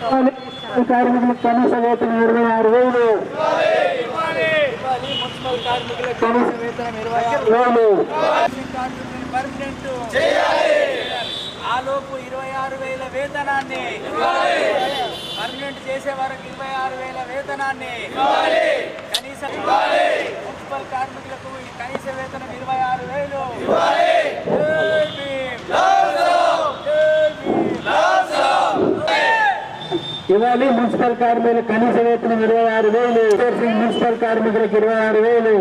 కార్మికులకు కనీస వేతనం ఇరవై ఆరు వేలు. కనీస వేతనం ఇరవై ఆరు వేలు కార్మికులను పర్మనెంట్ ఆలోపు ఇరవై ఆరు వేల వేతనాన్ని. పర్మనెంట్ చేసే వరకు ఇరవై ఆరు వేల వేతనాన్ని. కనీస మున్సిపల్ కార్మికులకు ఈ కనీస వేతనం ఇరవై ఆరు వేలు జై భీమ్. జై భీమ్. ఇవ్వాలి మున్సిపల్ కార్మికులకు కనీస వేతనం ఇరవై ఆరు వేలు అవుట్సోర్సింగ్ మున్సిపల్ కార్మికులకు ఇరవై ఆరు వేలు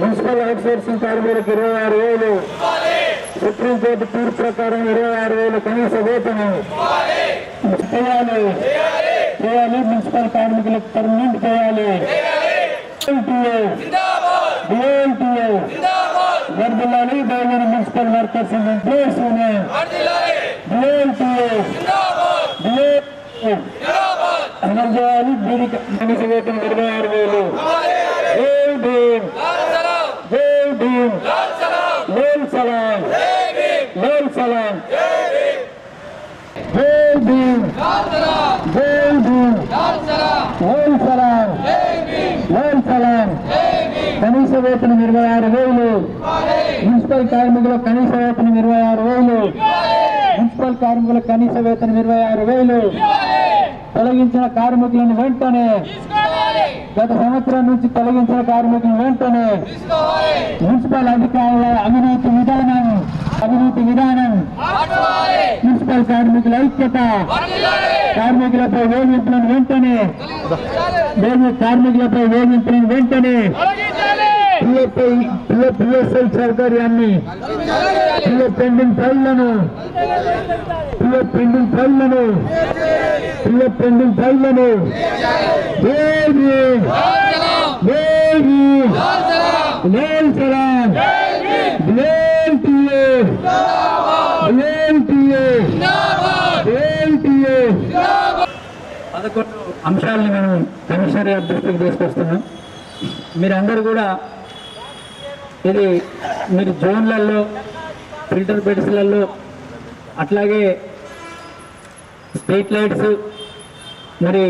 మున్సిపల్ అవుట్సోర్సింగ్ కార్మికులకు ఇరవై ఆరు వేలు సుప్రీంకోర్టు తీర్పు ప్రకారం ఇరవై ఆరు వేలు కనీస వేతనం. చేయాలి. చేయాలి. మున్సిపల్ కార్మికులకు పర్మనెంట్ చేయాలి. డిఎల్టీఏ. వర్దిల్లాలి Bahujan municipal workers in place DLTA అమలు చేయాలి దీనికి కనీస వేతనం ఇరవై ఆరు వేలు. జై భీమ్. జై భీమ్. లేల్ సలాం. లేల్ సలాం. జై భీమ్. జై భీమ్. లేల్ సలాం. లేల్ సలాం. కనీస వేతనం ఇరవై ఆరు వేలు. మున్సిపల్ కార్మికుల కనీస వేతనం ఇరవై ఆరు వేలు. మున్సిపల్ కార్మికుల కనీస వేతనం ఇరవై ఆరు వేలు. తొలగించిన కార్మికులను వెంటనే గత సంవత్సరం నుంచి తొలగించిన కార్మికులను వెంటనే మున్సిపల్ అధికారుల అవినీతి విధానం అవినీతి విధానం మున్సిపల్ కార్మికుల ఐక్యత కార్మికులపై వేధింపులను వెంటనే కార్మికులపై వేధింపులను వెంటనే పిఎఫ్ఐ పిఎస్ఎల్ సౌకర్యాన్ని పిఎఫ్ పెండింగ్ ఫైళ్ళను పిఎఫ్ పెండింగ్ ఫైళ్ళను పిఎఫ్ పెండింగ్ ఫైళ్ళను వేగి వేగి లేల్ సలాం లేల్ టీఏ లేల్ టీఏ. లేల్ టీఏ. పదకొండు అంశాలను మేము కమిషనర్ గారి దృష్టికి తీసుకొస్తున్నాం. మీరందరూ కూడా ఇది మీరు జోన్లలో ఫిల్టర్ బెడ్స్లలో అట్లాగే స్ట్రీట్ లైట్స్ మరి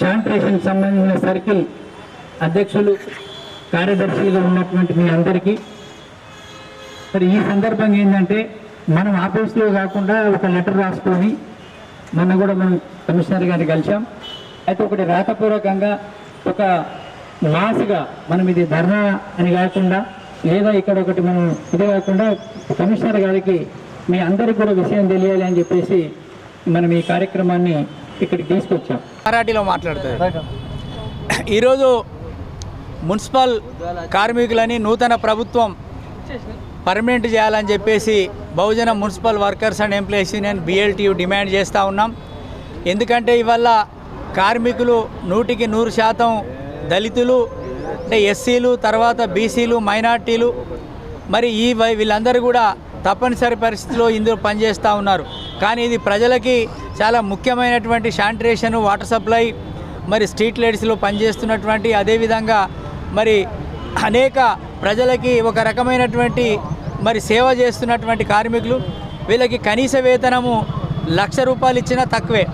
శానిటేషన్ సంబంధించిన సర్కిల్ అధ్యక్షులు కార్యదర్శులుగా ఉన్నటువంటి మీ అందరికీ. మరి ఈ సందర్భంగా ఏంటంటే మనం ఆఫీస్లో కాకుండా ఒక లెటర్ రాసుకొని మొన్న కూడా మనం కమిషనర్ గారిని కలిసాం అయితే ఒకటి రాతపూర్వకంగా ఒక మాస్గా మనం ఇది ధర్నా అని కాకుండా లేదా ఇక్కడ ఒకటి మనం ఇది కాకుండా కమిషనర్ గారికి మీ అందరికి కూడా విషయం తెలియాలి అని చెప్పేసి మనం ఈ కార్యక్రమాన్ని ఇక్కడికి తీసుకొచ్చాం. మరాఠీలో మాట్లాడతారు. ఈరోజు మున్సిపల్ కార్మికులని నూతన ప్రభుత్వం పర్మనెంట్ చేయాలని చెప్పేసి Bahujan municipal workers and employees union BLTU demand చేస్తూ ఉన్నాం. ఎందుకంటే ఇవల్ల కార్మికులు నూటికి నూరు శాతం దళితులు అంటే ఎస్సీలు తర్వాత బీసీలు మైనార్టీలు మరి ఈ వై- వీళ్ళందరూ కూడా తప్పనిసరి పరిస్థితిలో ఇందులో పనిచేస్తూ ఉన్నారు. కానీ ఇది ప్రజలకి చాలా ముఖ్యమైనటువంటి శానిటేషన్ వాటర్ సప్లై మరి స్ట్రీట్ లైట్స్లో పనిచేస్తున్నటువంటి అదేవిధంగా మరి అనేక ప్రజలకి ఒక రకమైనటువంటి మరి సేవ చేస్తున్నటువంటి కార్మికులు వీళ్ళకి కనీస వేతనము లక్ష రూపాయలు ఇచ్చినా తక్కువే.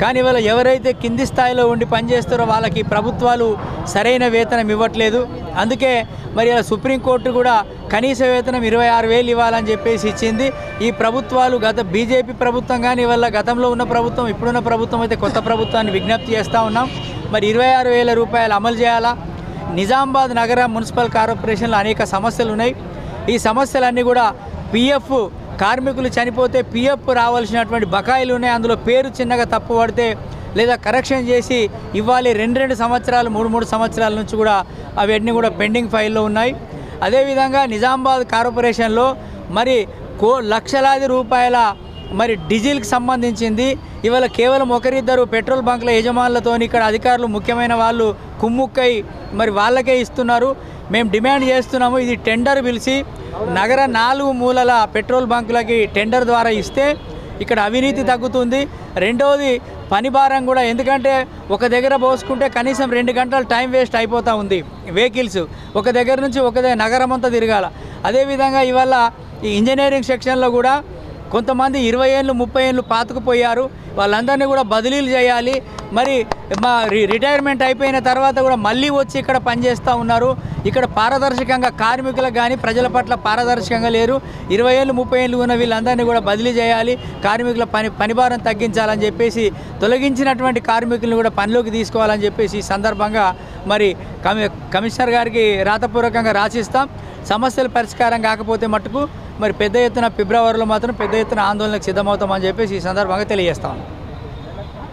కానీ ఇవాళ ఎవరైతే కింది స్థాయిలో ఉండి పనిచేస్తారో వాళ్ళకి ప్రభుత్వాలు సరైన వేతనం ఇవ్వట్లేదు. అందుకే మరి ఇలా సుప్రీంకోర్టు కూడా కనీస వేతనం ఇరవై ఆరు వేలు ఇవ్వాలని చెప్పేసి ఇచ్చింది. ఈ ప్రభుత్వాలు గత బీజేపీ ప్రభుత్వం కానీ వల్ల గతంలో ఉన్న ప్రభుత్వం ఇప్పుడున్న ప్రభుత్వం అయితే కొత్త ప్రభుత్వాన్ని విజ్ఞప్తి చేస్తూ ఉన్నాం. మరి ఇరవై ఆరు వేల రూపాయలు అమలు చేయాలా? నిజామాబాద్ నగర మున్సిపల్ కార్పొరేషన్లో అనేక సమస్యలు ఉన్నాయి. ఈ సమస్యలన్నీ కూడా పిఎఫ్ కార్మికులు చనిపోతే పిఎఫ్ రావాల్సినటువంటి బకాయిలు ఉన్నాయి. అందులో పేరు చిన్నగా తప్పు పడితే లేదా కరెక్షన్ చేసి ఇవ్వాలి. రెండు రెండు సంవత్సరాలు మూడు మూడు సంవత్సరాల నుంచి కూడా అవన్నీ కూడా పెండింగ్ ఫైల్లో ఉన్నాయి. అదేవిధంగా నిజామాబాద్ కార్పొరేషన్లో మరి కో లక్షలాది రూపాయల మరి డీజిల్కి సంబంధించింది. ఇవాళ కేవలం ఒకరిద్దరు పెట్రోల్ బంకుల యజమానులతో ఇక్కడ అధికారులు ముఖ్యమైన వాళ్ళు కుమ్ముక్కై మరి వాళ్ళకే ఇస్తున్నారు. మేము డిమాండ్ చేస్తున్నాము ఇది టెండర్ పిలిచి నగర నాలుగు మూలల పెట్రోల్ బంకులకి టెండర్ ద్వారా ఇస్తే ఇక్కడ అవినీతి తగ్గుతుంది. రెండవది పని భారం కూడా ఎందుకంటే ఒక దగ్గర పోసుకుంటే కనీసం రెండు గంటలు టైం వేస్ట్ అయిపోతూ ఉంది వెహికల్స్. ఒక దగ్గర నుంచి ఒక దగ్గర నగరం అంతా తిరగాల. అదేవిధంగా ఇవాళ ఈ ఇంజనీరింగ్ సెక్షన్లో కూడా కొంతమంది ఇరవై ఏళ్ళు ముప్పై ఏళ్ళు పాతుకుపోయారు. వాళ్ళందరినీ కూడా బదిలీలు చేయాలి. మరి మా రి- రిటైర్మెంట్ అయిపోయిన తర్వాత కూడా మళ్ళీ వచ్చి ఇక్కడ పనిచేస్తూ ఉన్నారు. ఇక్కడ పారదర్శకంగా కార్మికులకు కానీ ప్రజల పట్ల పారదర్శకంగా లేరు. ఇరవై ఏళ్ళు ముప్పై ఏళ్ళు ఉన్న వీళ్ళందరినీ కూడా బదిలీ చేయాలి. కార్మికుల పని పనిభారం తగ్గించాలని చెప్పేసి తొలగించినటువంటి కార్మికులను కూడా పనిలోకి తీసుకోవాలని చెప్పేసి ఈ సందర్భంగా మరి కమి కమిషనర్ గారికి రాతపూర్వకంగా రాసిస్తాం. సమస్యల పరిష్కారం కాకపోతే మట్టుకు మరి పెద్ద ఎత్తున ఫిబ్రవరిలో మాత్రం పెద్ద ఎత్తున ఆందోళనకు సిద్ధమవుతామని చెప్పేసి ఈ సందర్భంగా తెలియజేస్తాం